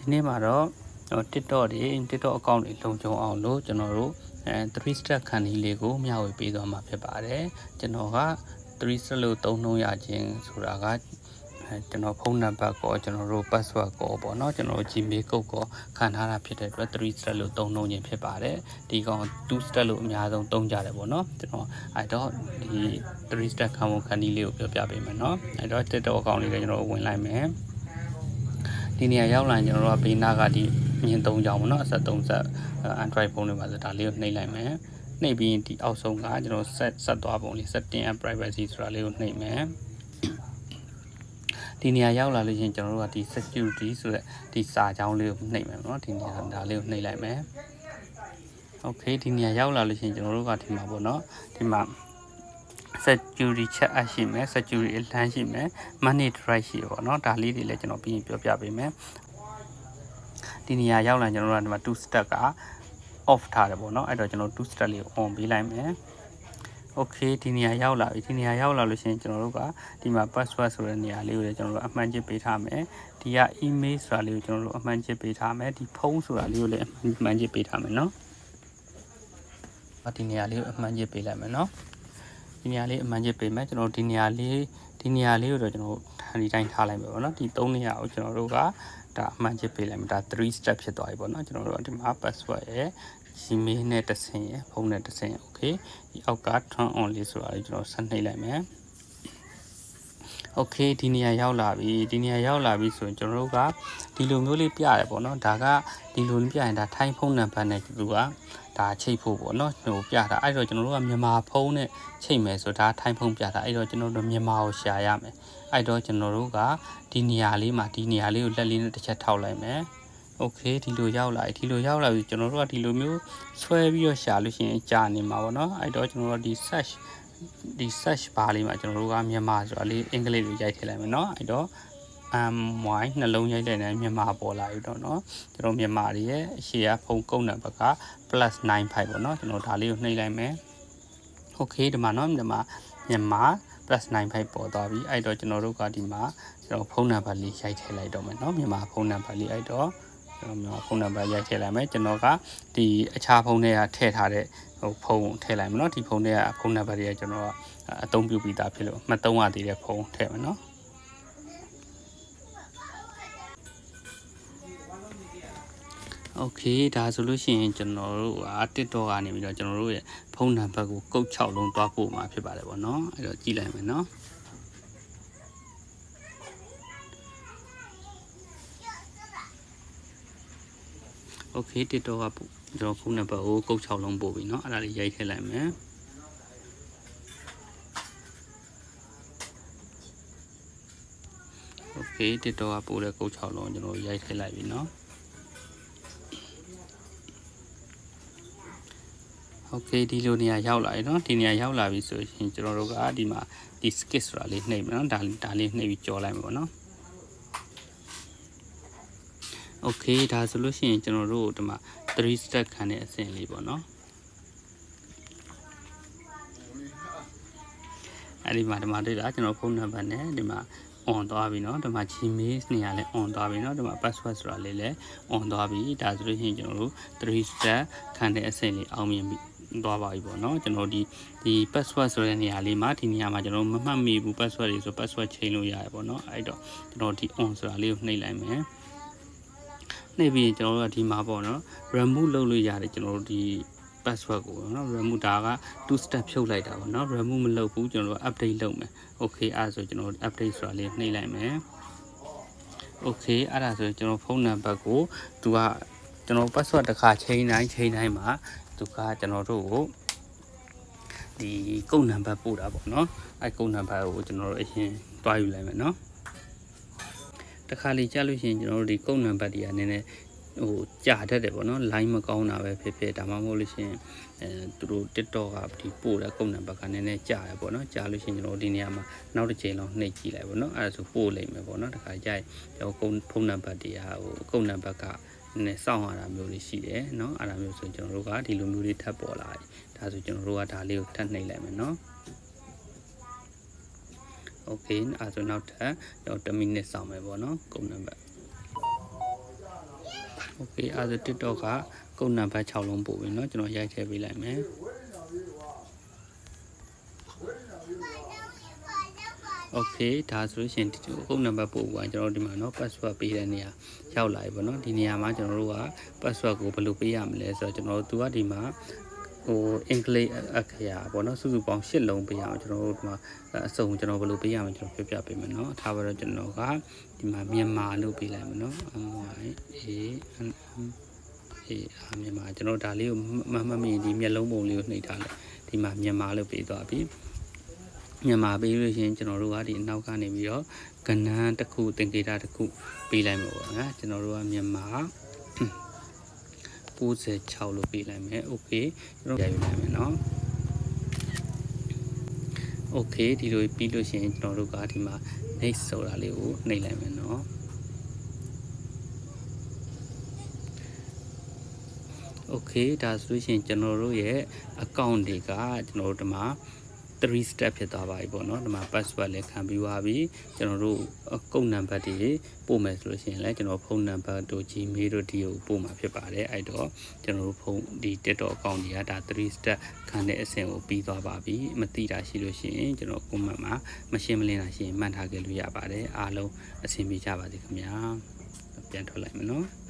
ဒီနေ့မှာတော့ကျွန်တော် TikTok တွေ TikTok account တွေလုံခြုံအောင်လို့ကျွန်တော်တို့အဲ3 step ခန်းဒီလေးကိုမျှဝေပေးသွားမှာဖြစ်ပါတယ်ကျွန်တော်က3 step လို့သုံးနှုံးရခြင်းဆိုတာကအဲကျွန်တော်ဖုန်းနံပါတ်ကောကျွန်တော်တို့ password ကောပေါ့เนาะကျွန်တော်တို့ Gmail ကုတ်ကောခံထားတာဖြစ်တဲ့အတွက်3 step လို့သုံးနှုံးခြင်းဖြစ်ပါတယ်ဒီကောင်2 step လို့အများဆုံးသုံးကြတယ်ပေါ့เนาะကျွန်တော်အဲတော့ဒီ3 step ခံဖို့ခန်းဒီလေးကိုပြောပြပေးမယ်เนาะအဲတော့ TikTok account လေးကိုကျွန်တော်ဝင်လိုက်မယ် ဒီနေရာရောက်လာရင်ကျွန်တော်တို့ကဘေးနားကဒီမြင်သုံးကြောင်ပေါ့နော်အဆက်30ဆက် Android ဖုန်းတွေပါဆိုဒါလေးကိုနှိပ်လိုက်မယ်နှိပ်ပြီးဒီအောက်ဆုံးကကျွန်တော် set ဆက်သွားပုံလေး setting and privacy ဆိုတာလေးကိုနှိပ်မယ်ဒီနေရာရောက်လာလို့ချင်းကျွန်တော်တို့ကဒီ security ဆိုတဲ့ဒီစာကြောင်းလေးကိုနှိပ်မယ်နော်ဒီနေရာဒါလေးကိုနှိပ်လိုက်မယ် okay ဒီနေရာရောက်လာလို့ချင်းကျွန်တော်တို့ကဒီမှာပေါ့နော်ဒီမှာ security chat app ရှိမယ် security အလန်းရှိမယ် money drive ရှိပေါ့เนาะဒါလေးတွေလည်းကျွန်တော်ပြီးရင်ပြောပြပေးမယ်ဒီနေရာရောက်လာကျွန်တော်တို့ကဒီမှာ2 step က off ထားတယ်ပေါ့เนาะအဲ့တော့ကျွန်တော်2 step လေးကို on ပေးလိုက်မယ် okay ဒီနေရာရောက်လာပြီဒီနေရာရောက်လာလို့ရှိရင်ကျွန်တော်တို့ကဒီမှာ password ဆိုတဲ့နေရာလေးကိုလည်းကျွန်တော်တို့အမှန်ချစ်ပေးထားမယ်ဒီက email ဆိုတာလေးကိုကျွန်တော်တို့အမှန်ချစ်ပေးထားမယ်ဒီဖုန်းဆိုတာလေးကိုလည်းအမှန်ချစ်ပေးထားမယ်เนาะဒီနေရာလေးကိုအမှန်ချစ်ပေးလိုက်မယ်เนาะ ဒီနေရာလေးအမှန်ကြီးပေးမယ်ကျွန်တော်တို့ဒီနေရာလေးဒီနေရာလေးကိုတော့ကျွန်တော်ဒီတိုင်းထားလိုက်မယ်ပေါ့နော်ဒီ၃နေရာကိုကျွန်တော်တို့ကဒါအမှန်ကြီးပေးလိုက်မယ်ဒါ3 step ဖြစ်သွားပြီပေါ့နော်ကျွန်တော်တို့ကဒီမှာ password ရယ် Gmail နဲ့တစ်ဆင့်ရယ်ဖုန်းနဲ့တစ်ဆင့်ရယ် okay ဒီအောက်က turn on လေးဆိုတာလေးကျွန်တော်ဆက်နှိပ်လိုက်မယ် okay ဒီနေရာရောက်လာပြီဒီနေရာရောက်လာပြီဆိုရင်ကျွန်တော်တို့ကဒီလိုမျိုးလေးပြရတယ်ပေါ့နော်ဒါကဒီလိုပြရင်ဒါထိုင်းဖုန်းနံပါတ်နဲ့သူက ဒါချိတ်ဖို့ပေါ့နော်ဟိုပြတာအဲ့တော့ကျွန်တော်တို့ကမြန်မာဖုန်းနဲ့ချိတ်မယ်ဆိုဒါထိုင်းဖုန်းပြတာအဲ့တော့ကျွန်တော်တို့မြန်မာကိုရှာရမယ်အဲ့တော့ကျွန်တော်တို့ကဒီနေရာလေးမှာဒီနေရာလေးကိုလက်လေးနဲ့တစ်ချက်ထောက်လိုက်မယ်โอเคဒီလိုရောက်လာပြီဒီလိုရောက်လာပြီကျွန်တော်တို့ကဒီလိုမျိုးဆွဲပြီးတော့ရှာလို့ရှိရင်ကြာနေမှာပေါ့နော်အဲ့တော့ကျွန်တော်တို့ဒီ search ဒီ search bar လေးမှာကျွန်တော်တို့ကမြန်မာဆိုတာလေးအင်္ဂလိပ်လိုရိုက်ထည့်လိုက်မယ်เนาะအဲ့တော့ my နှလုံးရိုက်တဲ့နဲ့မြန်မာပေါ်လာပြီတော့เนาะကျွန်တော်မြန်မာတွေရဲ့အရှိရဖုန်းကုန်းနံပါတ်က +95 ပေါ့เนาะကျွန်တော်ဒါလေးကိုနှိပ်လိုက်မယ် okay ဒီမှာเนาะမြန်မာမြန်မာ +95 ပေါ်သွားပြီအဲ့တော့ကျွန်တော်တို့ကဒီမှာကျွန်တော်ဖုန်းနံပါတ်လေးရိုက်ထည့်လိုက်တော့မယ်เนาะမြန်မာဖုန်းနံပါတ်လေးအဲ့တော့ကျွန်တော်မြန်မာဖုန်းနံပါတ်ရိုက်ထည့်လိုက်မယ်ကျွန်တော်ကဒီအခြားဖုန်းတွေကထည့်ထားတဲ့ဟိုဖုန်းထည့်လိုက်မယ်เนาะဒီဖုန်းတွေကဖုန်းနံပါတ်တွေကကျွန်တော်အသုံးပြုပြီးသားဖြစ်လို့မသုံးရသေးတဲ့ဖုန်းထည့်မယ်เนาะ โอเคဒါဆိုလို့ရှိရင်ကျွန်တော်တို့က TikTok ကနေပြီးတော့ကျွန်တော်တို့ရဲ့ဖုန်းနံပါတ်ကိုကုတ်6လုံးတွားပို့မှာဖြစ်ပါတယ်ဗောနော်အဲ့တော့ကြည့်လိုက်မယ်နော်โอเค TikTok ကပို့ကျွန်တော်ဖုန်းနံပါတ်ကိုကုတ်6လုံးပို့ပြီเนาะအဲ့ဒါလေးရိုက်ထည့်လိုက်မယ်โอเค TikTok ကပို့တဲ့ကုတ်6လုံးကျွန်တော်ရိုက်ထည့်လိုက်ပြီเนาะ โอเคဒီလိုနေရာရောက်လာပြီเนาะဒီနေရာရောက်လာပြီဆိုရင်ကျွန်တော်တို့ကဒီမှာဒီ skit ဆိုတာလေးနှိပ်မယ်เนาะဒါဒါလေးနှိပ်ပြီးကြော်လိုက်မှာပေါ့เนาะโอเคဒါဆိုလို့ရှိရင်ကျွန်တော်တို့ဒီမှာ3 step ခံတဲ့အဆင့်လေးပေါ့เนาะအဲ့ဒီမှာဒီမှာတွေ့တာကျွန်တော်ဖုန်းနံပါတ်နဲ့ဒီမှာ on သွားပြီเนาะဒီမှာ Gmail နေရာလဲ on သွားပြီเนาะဒီမှာ password ဆိုတာလေးလဲ on သွားပြီဒါဆိုလို့ရှိရင်ကျွန်တော်တို့3 step ခံတဲ့အဆင့်လေးအောင်မြင်ပြီ သွားပါပြီပေါ့เนาะကျွန်တော်ဒီဒီ password ဆိုတဲ့နေရာလေးမှာဒီနေရာမှာကျွန်တော်မမှတ်မိဘူး password တွေဆို password ချိန်လို့ရတယ်ပေါ့เนาะအဲ့တော့ကျွန်တော်ဒီ on ဆိုတာလေးကိုနှိပ်လိုက်မယ်နှိပ်ပြီးရင်ကျွန်တော်တို့ကဒီမှာပေါ့เนาะ remove လုပ်လို့ရတယ်ကျွန်တော်တို့ဒီ password ကိုเนาะ remove ဒါက2 step ဖြုတ်လိုက်တာပေါ့เนาะ remove မလုပ်ဘူးကျွန်တော်တို့ update လုပ်မယ် okay အဲ့ဒါဆိုကျွန်တော် update ဆိုတာလေးနှိပ်လိုက်မယ် okay အဲ့ဒါဆိုကျွန်တော်ဖုန်းနံပါတ်ကိုသူကကျွန်တော် password တစ်ခါချိန်တိုင်းချိန်တိုင်းမှာ သူကကျွန်တော်တို့ကိုဒီကုတ်နံပါတ်ပို့တာပေါ့နော်အဲကုတ်နံပါတ်ကိုကျွန်တော်တို့အရင်တွားယူလိုက်မယ်နော်တခါလေကြာလို့ရှိရင်ကျွန်တော်တို့ဒီကုတ်နံပါတ်တွေကနည်းနည်းဟိုကြာတတ်တယ်ပေါ့နော် line မကောင်းတာပဲဖြစ်ဖြစ်ဒါမှမဟုတ်လို့ရှိရင်အဲသူတို့ TikTok ကဒီပို့တဲ့ကုတ်နံပါတ်ကနည်းနည်းကြာရပေါ့နော်ကြာလို့ရှိရင်ကျွန်တော်ဒီနေရာမှာနောက်တစ်ချိန်လောက်နှိပ်ကြည့်လိုက်ပေါ့နော်အဲဒါဆိုပို့လိုက်မယ်ပေါ့နော်တခါကြာကျွန်တော်ကုတ်ဖုန်းနံပါတ်တွေကဟိုကုတ်နံပါတ်က နည်းနည်းစောင့်ရတာမျိုးလေးရှိတယ်เนาะအဲ့ဒါမျိုးဆိုရင်ကျွန်တော်တို့ကဒီလိုမျိုးလေးထပ်ပေါ်လာတယ်ဒါဆိုကျွန်တော်တို့ကဒါလေးကိုထပ်နှိပ်လိုက်မယ်เนาะโอเคအဲ့ဆိုနောက်ထပ်ကျွန်တော်10မိနစ်စောင့်မယ်ပေါ့เนาะကုတ်နံပါတ် okay အဲဒါ TikTok ကကုတ်နံပါတ်6လုံးပို့ပြီเนาะကျွန်တော်ရိုက်ထည့်ပေးလိုက်မယ် okay ဒါဆိုလို့ရှိရင်ဒီကုတ်နံပါတ်ပို့ပါကျွန်တော်တို့ဒီမှာเนาะ password ပေးတဲ့နေရာရောက်လာပြီပေါ့เนาะဒီနေရာမှာကျွန်တော်တို့က password ကိုဘယ်လိုပေးရမလဲဆိုတော့ကျွန်တော်တို့သူကဒီမှာဟိုအင်္ဂလိပ်အခရာပေါ့နော်စုစုပေါင်း၈လုံးပေးရအောင်ကျွန်တော်တို့ဒီမှာအစုံကျွန်တော်ဘယ်လိုပေးရမလဲကျွန်တော်ပြပြပေးမယ်နော်ထားပါတော့ကျွန်တော်ကဒီမှာမြန်မာလို့ပေးလိုက်မယ်နော် i a n m အေးအာမြန်မာကျွန်တော်ဒါလေးကိုမမမီဒီမျက်လုံးပုံလေးကိုနှိပ်ထားလိုက်ဒီမှာမြန်မာလို့ပေးသွားပြီ မြန်မာပေးလို့ရှရင်ကျွန်တော်တို့ကဒီအနောက်ကနေပြီးတော့ကဏ္ဍတစ်ခုသင်္ကေတတစ်ခုပေးလိုက်မှာပေါ့နော်ကျွန်တော်တို့ကမြန်မာ96လို့ပေးလိုက်မယ်โอเคကျွန်တော်ရိုက်ယူလိုက်မယ်เนาะโอเคဒီလိုပြီးလို့ရှရင်ကျွန်တော်တို့ကဒီမှာ next ဆိုတာလေးကိုနှိပ်လိုက်မယ်เนาะ โอเคဒါဆိုလို့ရှိရင်ကျွန်တော်တို့ရဲ့ account တွေကကျွန်တော်တို့ဒီမှာ 3 step ဖြစ်သွားပါပြီပေါ့နော်ဒီမှာ password လည်းခံပြီးသွားပြီကျွန်တော်တို့ကုတ်နံပါတ်တွေပို့မယ်ဆိုလို့ရှိရင်လည်းကျွန်တော်ဖုန်းနံပါတ်တို့ Gmail တို့ဒီကိုပို့မှာဖြစ်ပါတယ်အဲ့တော့ကျွန်တော်တို့ဖုန်းဒီ TikTok account တွေကဒါ3 step ခံတဲ့အဆင့်ကိုပြီးသွားပါပြီမသိတာရှိလို့ရှိရင်ကျွန်တော် comment မှာမရှင်းမလင်းတာရှိရင်မှတ်ထားခဲ့လို့ရပါတယ်အားလုံးအဆင်ပြေကြပါစေခင်ဗျာပြန်ထွက်လိုက်မယ်နော်